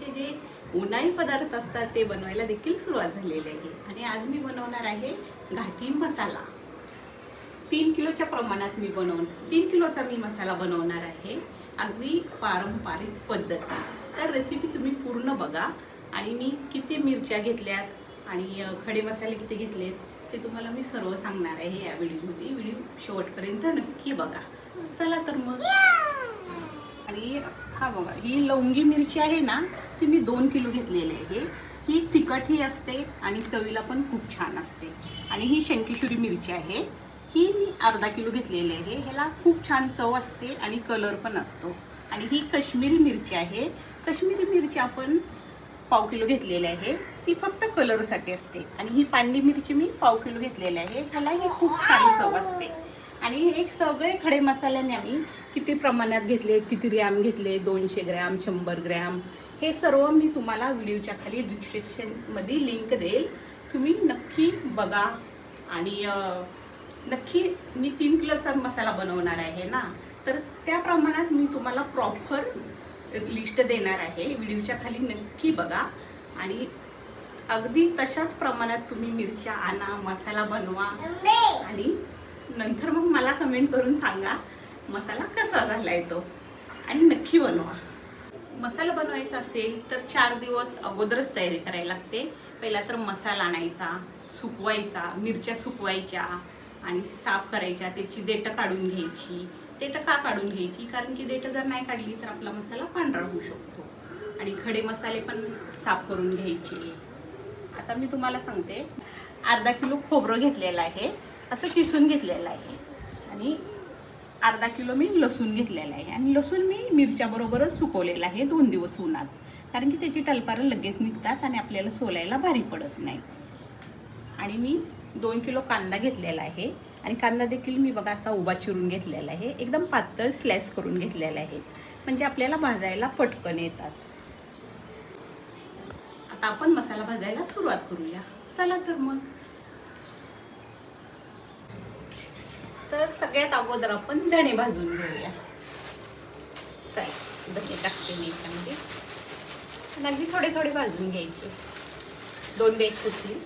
प्रकारचे जे उन्हाळी पदार्थ असतात ते बनवायला देखील सुरुवात झालेली आहे. आणि आज मी बनवणार आहे घाटी मसाला. तीन किलोच्या प्रमाणात मी बनवून तीन किलोचा मी मसाला बनवणार आहे. अगदी पारंपरिक पद्धती तर रेसिपी तुम्ही पूर्ण बघा. आणि मी किती मिरच्या घेतल्यात आणि खडे मसाले किती घेतलेत ते तुम्हाला मी सर्व सांगणार आहे या व्हिडिओमध्ये व्हिडिओ शेवटपर्यंत नक्की बघा. चला तर मग. आणि हा बघा ही लवंगी मिरची आहे ना ती मी दोन किलो घेतलेली आहे. ही तिखटही असते आणि चवीला पण खूप छान असते. आणि ही शंकेश्वरी मिरची आहे. ही मी अर्धा किलो घेतलेली आहे. ह्याला खूप छान चव असते आणि कलर पण असतो. आणि ही कश्मीरी मिरची आहे. कश्मीरी मिरची आपण पाव किलो घेतलेली आहे. ती फक्त कलरसाठी असते. आणि ही पांडी मिरची मी पाव किलो घेतलेली आहे. ह्यालाही खूप छान चव असते. आणि हे सगळे खडे मसाल्याने आम्ही किती प्रमाणात घेतले किती ग्रॅम घेतले दोनशे ग्रॅम शंभर ग्रॅम हे सर्व मी तुम्हाला व्हिडिओच्या खाली डिस्क्रिप्शनमध्ये लिंक देईल. तुम्ही नक्की बघा. आणि नक्की मी तीन किलोचा मसाला बनवणार आहे ना तर त्या प्रमाणात मी तुम्हाला प्रॉपर लिस्ट देणार आहे. व्हिडिओच्या खाली नक्की बघा. आणि अगदी तशाच प्रमाणात तुम्ही मिरच्या आणा मसाला बनवा. आणि नंतर मग मला कमेंट करून सांगा मसाला कसा झाला तो? आणि नक्की बनवा. मसाला बनवायचा असेल तर चार दिवस अगोदरच तयारी करायला लागते. पहिला तर मसाला आणायचा सुकवायचा मिरच्या सुकवायच्या आणि साफ करायच्या. त्याची देठं काढून घ्यायची. देठं का काढून घ्यायची? कारण की देठं जर नाही काढली तर आपला मसाला पांढरा होऊ शकतो. आणि खडे मसाले पण साफ करून घ्यायचे. आता मी तुम्हाला सांगते. अर्धा किलो खोबरं घेतलेलं आहे. असं किसून घेतलेलं आहे. आणि अर्धा किलो मी लसूण घेतलेला आहे. आणि लसूण मी मिरच्याबरोबरच सुकवलेला आहे दोन दिवस उन्हात. कारण की त्याची टलपारं लगेच निघतात आणि आपल्याला सोलायला भारी पडत नाही. आणि मी दोन किलो कांदा घेतलेला आहे. आणि कांदा देखील मी बघा असा उभा चिरून घेतलेला आहे. एकदम पातळ स्लॅस करून घेतलेला आहे. म्हणजे आपल्याला भाजायला पटकन येतात. आता आपण मसाला भाजायला सुरुवात करूया. चला तर मग. तर सगळ्यात अगोदर आपण धणे भाजून घेऊया. चालेल धणे टाकते मी याच्यामध्ये. आणि अगदी थोडे थोडे भाजून घ्यायचे. दोन बॅग होतील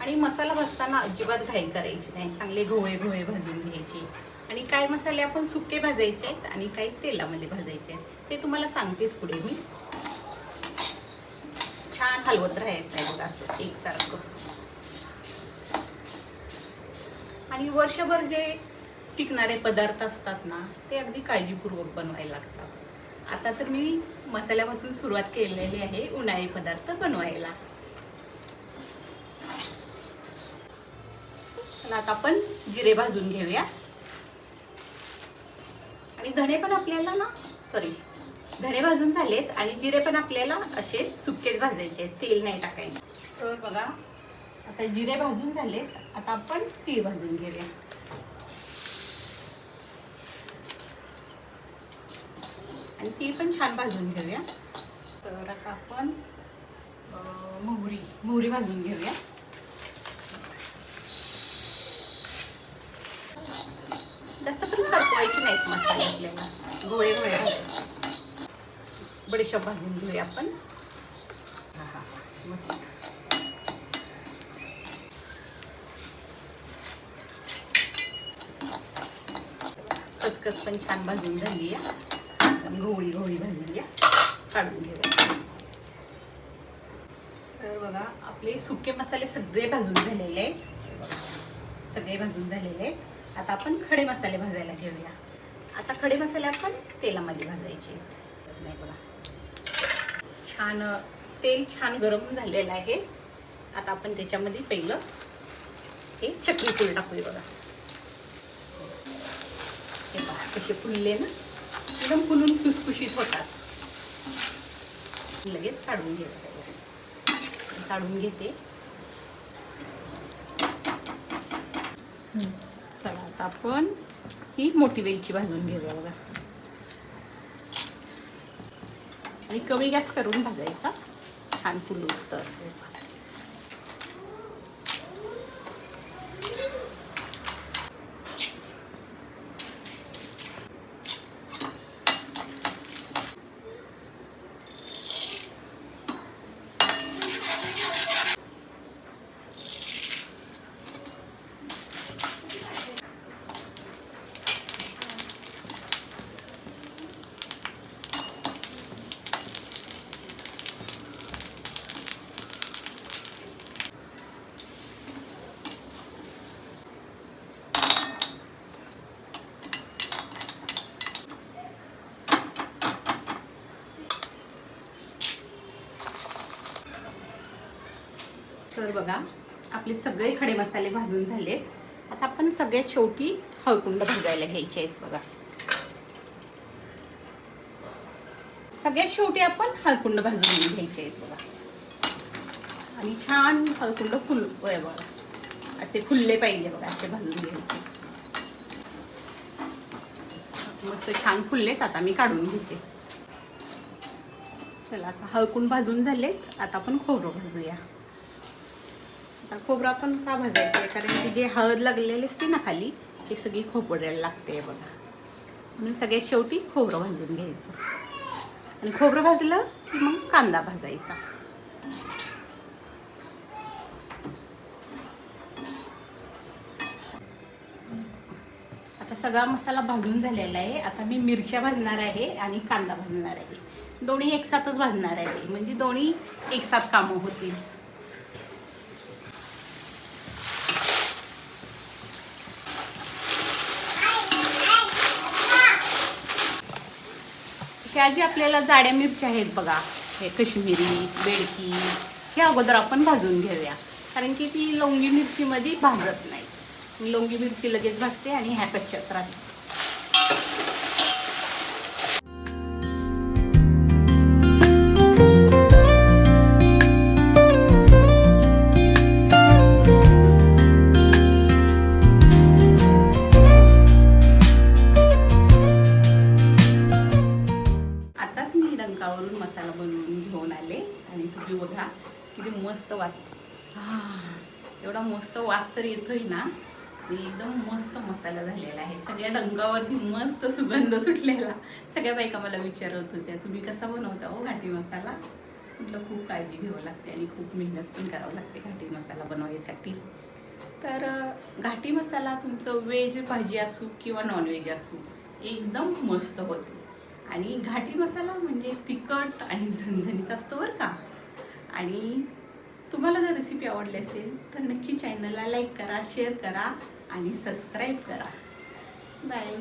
आणि मसाला भाजताना अजिबात घाई करायची नाही. चांगले घोळे घोळे भाजून घ्यायचे. आणि काय मसाले आपण सुके भाजायचे आहेत आणि काही तेलामध्ये भाजायचे आहेत ते तुम्हाला सांगतेच पुढे मी. छान हलवत राहायचं आहे बघा असं एकसारखं. आणि वर्षभर जे टिकणारे पदार्थ असतात ना ते अगदी काळजीपूर्वक बनवायला लागतात. आता तर मी मसाल्यापासून सुरुवात केलेली आहे उन्हाळी पदार्थ बनवायला. आता आपण जिरे भाजून घेऊया. आणि धणे पण आपल्याला ना सॉरी धणे भाजून झालेत आणि जिरे पण आपल्याला असे सुकेच भाजायचे तेल नाही टाकायचं. तर बघा आता जिरे भाजून झालेत. आता आपण तीळ भाजून घेऊया. आणि तीळ पण छान भाजून घेऊया. तर आता आपण मोहरी मोहरी भाजून घेऊया. जास्त पण करपवायची नाहीत मसाले आपल्याला. गोळे गोळे घालायचे. बडीशेप भाजून घेऊया आपण. हा हा. मस्त. खसखस पण छान भाजून झाली आहे घोळी घोळी भाजली भाजून या काढून घेऊया. तर बघा आपले सुके मसाले सगळे भाजून झालेले आहेत. सगळे भाजून झालेले आहेत. आता आपण खडे मसाले भाजायला घेऊया. आता खडे मसाले आपण तेलामध्ये भाजायचे. नाही बघा. छान तेल छान गरम झालेलं आहे. आता आपण त्याच्यामध्ये पहिलं हे चटणी टाकूया बघा. कसे फुलले ना एकदम फुलून खुसखुशीत होतात. लगेच काढून घेते. काढून घेते. चला आता आपण ही मोठी वेलची भाजून घेऊया बघा. आणि कमी गॅस करून भाजायचा. छान फुलूस तर. तर बघा आपले सगळे खडे मसाले भाजून झालेत. आता आपण सगळ्यात शेवटी हळकुंड भाजायला घ्यायचे आहेत बघा. सगळ्यात शेवटी आपण हळकुंड भाजून घ्यायचे आहेत बघा. आणि छान हळकुंड फुल बघा. असे फुलले पाहिजे बघा असे भाजून घ्यायचे. मस्त छान फुललेत आता मी काढून घेते. चला आता हळकुंड भाजून झालेत आता आपण खोबरं भाजूया. आता खोबरं पण का भाजायचं? आहे कारण की जे हळद लागलेली असते ना खाली ती सगळी खोबऱ्याला लागते बघा. म्हणून सगळ्यात शेवटी खोबरं भाजून घ्यायचं. आणि खोबरं भाजलं की मग कांदा भाजायचा. आता सगळा मसाला भाजून झालेला आहे. आता मी मिरच्या भाजणार आहे आणि कांदा भाजणार आहे. दोन्ही एकसाथच भाजणार आहे. म्हणजे दोन्ही एकसाथ कामं होतील. ह्या ज्या आपल्याला जाड्या मिरच्या आहेत बघा. हे कश्मीरी बेडकी हे अगोदर आपण भाजून घेऊया. कारण की ती लोंगी मिरचीमध्ये भाजत नाही. मी मिरची लगेच भाजते आणि ह्या कच्च्यात राहते. आणि तुम्ही बघा किती मस्त वास एवढा मस्त वास तर येतोय ना. आणि एकदम मस्त मसाला झालेला आहे. सगळ्या डंकावरती मस्त सुगंध सुटलेला. सगळ्या बायका मला विचारत होत्या तुम्ही कसा बनवता हो घाटी मसाला? म्हटलं खूप काळजी घ्यावं लागते आणि खूप मेहनत पण करावं लागते घाटी मसाला बनवायसाठी. तर घाटी मसाला तुमचं व्हेज भाजी असू किंवा नॉनव्हेज असू एकदम मस्त होते. आणि घाटी मसाला म्हणजे तिखट आणि झणझणीत असतो बरं का. आणि तुम्हाला जर रेसिपी आवडली असेल तर नक्की चॅनलला लाईक करा शेअर करा आणि सबस्क्राईब करा. बाय